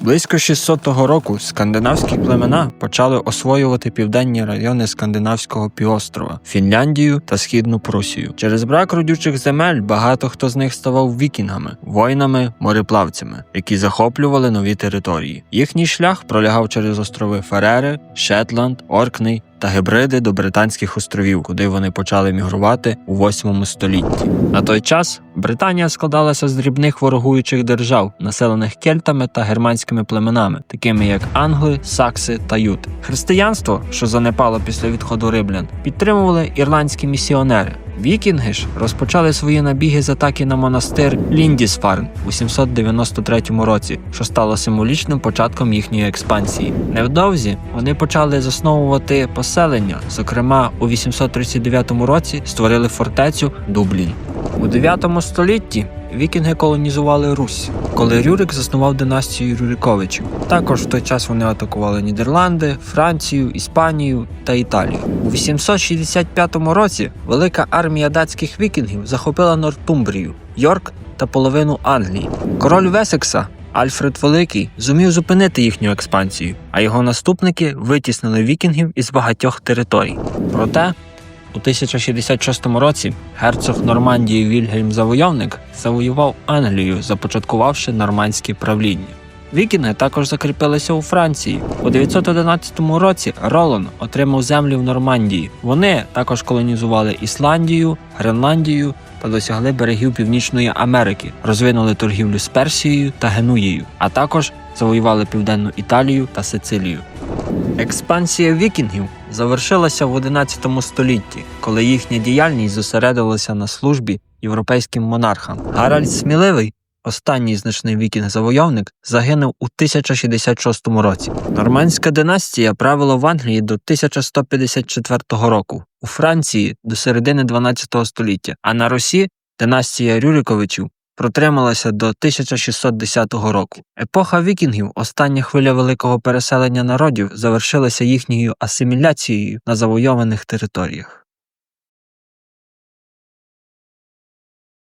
Близько 600 року скандинавські племена почали освоювати південні райони скандинавського півострова, Фінляндію та східну Прусію. Через брак родючих земель багато хто з них ставав вікінгами, воїнами, мореплавцями, які захоплювали нові території. Їхній шлях пролягав через острови Ферери, Шетланд, Оркней та гібриди до Британських островів, куди вони почали мігрувати у 8 столітті. На той час Британія складалася з дрібних ворогуючих держав, населених кельтами та германськими племенами, такими як англи, сакси та юти. Християнство, що занепало після відходу римлян, підтримували ірландські місіонери. Вікінги ж розпочали свої набіги з атаки на монастир Ліндісфарн у 793 році, що стало символічним початком їхньої експансії. Невдовзі вони почали засновувати поселення. Зокрема, у 839 році створили фортецю Дублін. У 9 столітті вікінги колонізували Русь, коли Рюрик заснував династію Рюриковичів. Також в той час вони атакували Нідерланди, Францію, Іспанію та Італію. У 865 році велика армія датських вікінгів захопила Нортумбрію, Йорк та половину Англії. Король Весекса Альфред Великий зумів зупинити їхню експансію, а його наступники витіснили вікінгів із багатьох територій. Проте у 1066 році герцог Нормандії Вільгельм Завойовник завоював Англію, започаткувавши нормандське правління. Вікінги також закріпилися у Франції. У 911 році Ролан отримав землі в Нормандії. Вони також колонізували Ісландію, Гренландію та досягли берегів Північної Америки, розвинули торгівлю з Персією та Генуєю, а також завоювали південну Італію та Сицилію. Експансія вікінгів завершилася в 11 столітті, коли їхня діяльність зосередилася на службі європейським монархам. Гаральд Сміливий, останній значний вікінг-завойовник, загинув у 1066 році. Нормандська династія правила в Англії до 1154 року, у Франції до середини 12 століття, а на Русі династія Рюриковичів протрималася до 1610 року. Епоха вікінгів, остання хвиля великого переселення народів, завершилася їхньою асиміляцією на завойованих територіях.